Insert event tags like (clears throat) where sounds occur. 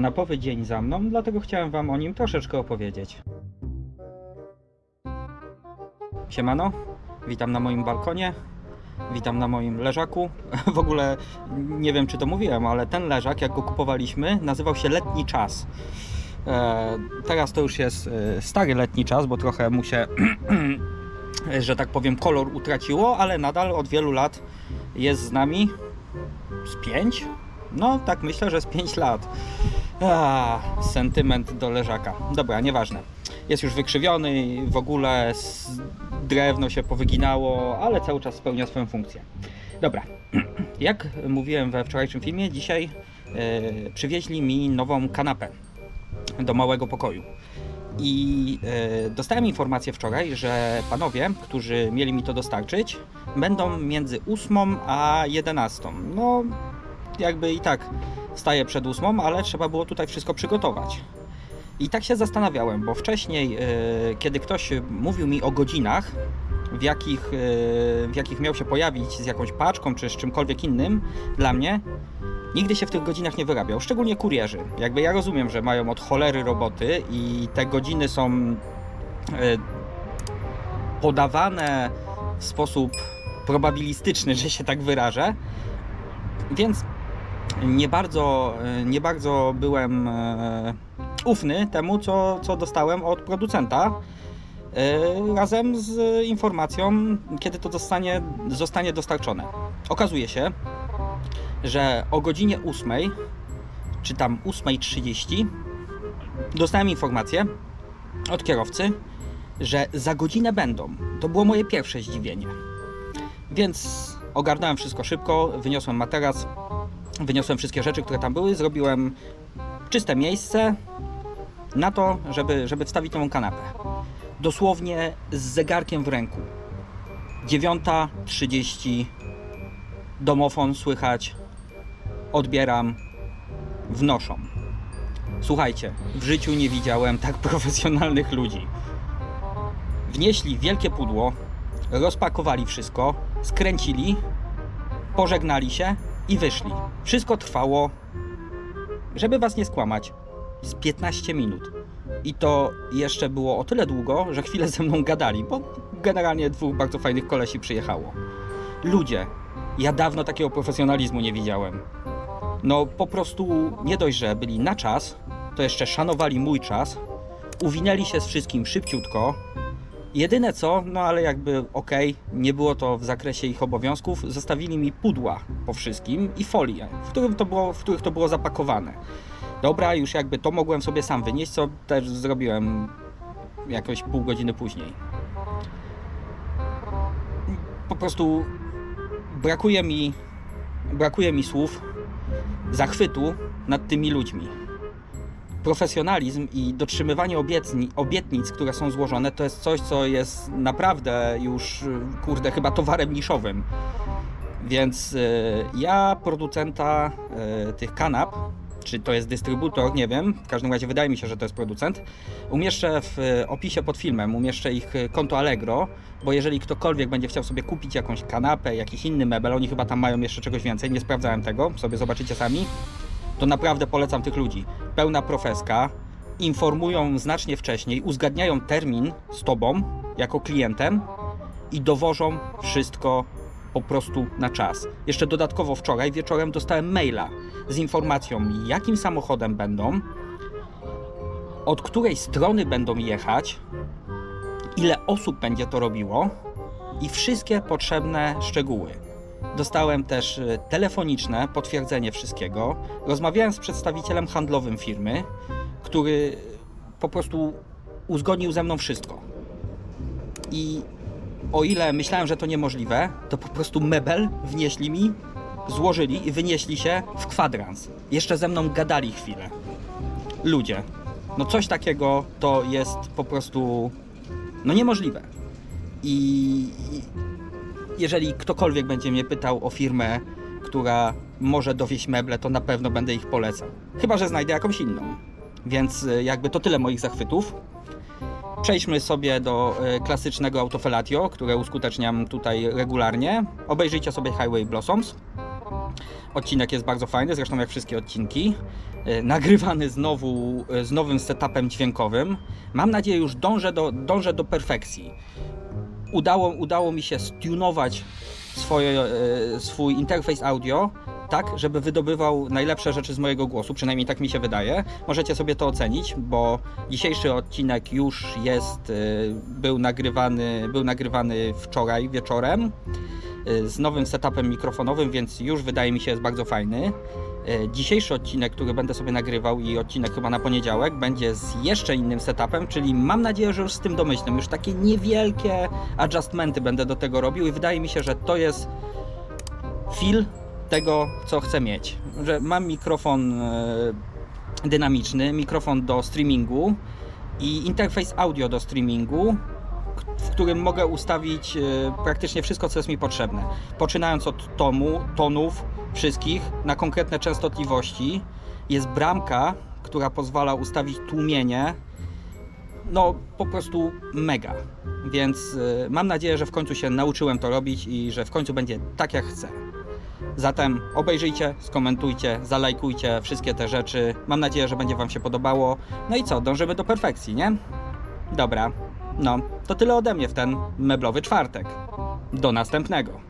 kanapowy dzień za mną, dlatego chciałem Wam o nim troszeczkę opowiedzieć. Siemano, witam na moim balkonie, witam na moim leżaku. (laughs) W ogóle nie wiem, czy to mówiłem, ale ten leżak, jak go kupowaliśmy, nazywał się Letni Czas. E, teraz to już jest e, stary letni czas, bo trochę mu się, (clears throat) że tak powiem, kolor utraciło, ale nadal od wielu lat jest z nami. Z pięć? No, tak myślę, że z 5 lat. A, sentyment do leżaka. Dobra, nieważne. Jest już wykrzywiony, w ogóle drewno się powyginało, ale cały czas spełnia swoją funkcję. Dobra, (clears throat) jak mówiłem we wczorajszym filmie, dzisiaj e, przywieźli mi nową kanapę do małego pokoju. I e, dostałem informację wczoraj, że panowie, którzy mieli mi to dostarczyć, będą między 8 a 11. No, jakby i tak wstaję przed 8, ale trzeba było tutaj wszystko przygotować. I tak się zastanawiałem, bo wcześniej, e, kiedy ktoś mówił mi o godzinach, w jakich, e, w jakich miał się pojawić z jakąś paczką czy z czymkolwiek innym, dla mnie nigdy się w tych godzinach nie wyrabiał, szczególnie kurierzy. Jakby ja rozumiem, że mają od cholery roboty i te godziny są e, podawane w sposób probabilistyczny, (laughs) że się tak wyrażę. Więc nie bardzo, e, nie bardzo byłem e, ufny temu, co, co dostałem od producenta. e, Razem z informacją, kiedy to zostanie, zostanie dostarczone. Okazuje się, że o godzinie 8, czy tam 8.30, dostałem informację od kierowcy, że za godzinę będą. To było moje pierwsze zdziwienie. Więc ogarnąłem wszystko szybko, wyniosłem materac, wyniosłem wszystkie rzeczy, które tam były, zrobiłem czyste miejsce na to, żeby, żeby wstawić nową kanapę. Dosłownie z zegarkiem w ręku. 9.30 domofon słychać, odbieram, wnoszą. Słuchajcie, w życiu nie widziałem tak (laughs) profesjonalnych ludzi. Wnieśli wielkie pudło, rozpakowali wszystko, skręcili, pożegnali się i wyszli. Wszystko trwało, żeby was nie skłamać, z 15 minut. I to jeszcze było o tyle długo, że chwilę ze mną gadali, bo generalnie dwóch bardzo fajnych kolesi przyjechało. Ludzie, ja dawno takiego profesjonalizmu nie widziałem. No po prostu nie dość, że byli na czas, to jeszcze szanowali mój czas, uwinęli się z wszystkim szybciutko. Jedyne co, no ale jakby okej, nie było to w zakresie ich obowiązków, zostawili mi pudła po wszystkim i folię, w, którym to było, w których to było zapakowane. Dobra, już jakby to mogłem sobie sam wynieść, co też zrobiłem jakoś pół godziny później. Po prostu brakuje mi, brakuje mi słów zachwytu nad tymi ludźmi. Profesjonalizm i dotrzymywanie obietni, obietnic, które są złożone, to jest coś, co jest naprawdę już, kurde, chyba towarem niszowym. Więc y, ja producenta y, tych kanap, czy to jest dystrybutor, nie wiem, w każdym razie wydaje mi się, że to jest producent, umieszczę w y, opisie pod filmem, umieszczę ich y, konto Allegro, bo jeżeli ktokolwiek będzie chciał sobie kupić jakąś kanapę, jakiś inny mebel, oni chyba tam mają jeszcze czegoś więcej, nie sprawdzałem tego, sobie zobaczycie sami, to naprawdę polecam tych ludzi. Pełna profeska, informują znacznie wcześniej, uzgadniają termin z tobą jako klientem i dowożą wszystko po prostu na czas. Jeszcze dodatkowo wczoraj wieczorem dostałem maila z informacją, jakim samochodem będą, od której strony będą jechać, ile osób będzie to robiło i wszystkie potrzebne szczegóły. Dostałem też y, telefoniczne potwierdzenie wszystkiego. Rozmawiałem z przedstawicielem handlowym firmy, który po prostu uzgodnił ze mną wszystko. I o ile myślałem, że to niemożliwe, to po prostu mebel wnieśli mi, złożyli i wynieśli się w kwadrans. Jeszcze ze mną gadali chwilę. Ludzie, no coś takiego to jest po prostu no niemożliwe. I i jeżeli ktokolwiek będzie mnie pytał o firmę, która może dowieść meble, to na pewno będę ich polecał. Chyba, że znajdę jakąś inną. Więc y, jakby to tyle moich zachwytów. Przejdźmy sobie do y, klasycznego autofelatio, które uskuteczniam tutaj regularnie. Obejrzyjcie sobie Highway Blossoms. Odcinek jest bardzo fajny, zresztą jak wszystkie odcinki. E, Nagrywany znowu e, z nowym setupem dźwiękowym. Mam nadzieję, już dążę do, dążę do perfekcji. Udało, udało mi się stunować swoje, e, swój interfejs audio tak, żeby wydobywał najlepsze rzeczy z mojego głosu, przynajmniej tak mi się wydaje. Możecie sobie to ocenić, bo dzisiejszy odcinek już jest, e, był nagrywany, był nagrywany wczoraj wieczorem e, z nowym setupem mikrofonowym, więc już wydaje mi się jest bardzo fajny. E, Dzisiejszy odcinek, który będę sobie nagrywał i odcinek chyba na poniedziałek, będzie z jeszcze innym setupem, czyli mam nadzieję, że już z tym domyślnym, już takie niewielkie adjustmenty będę do tego robił i wydaje mi się, że to jest feel tego, co chcę mieć. Że mam mikrofon e, dynamiczny, mikrofon do streamingu i interfejs audio do streamingu, w którym mogę ustawić e, praktycznie wszystko, co jest mi potrzebne. Poczynając od tomu, tonów wszystkich na konkretne częstotliwości. Jest bramka, która pozwala ustawić tłumienie. No, po prostu mega. Więc e, mam nadzieję, że w końcu się nauczyłem to robić i że w końcu będzie tak, jak chcę. Zatem obejrzyjcie, skomentujcie, zalajkujcie wszystkie te rzeczy. Mam nadzieję, że będzie Wam się podobało. No i co, dążymy do perfekcji, nie? Dobra, no to tyle ode mnie w ten meblowy czwartek. Do następnego.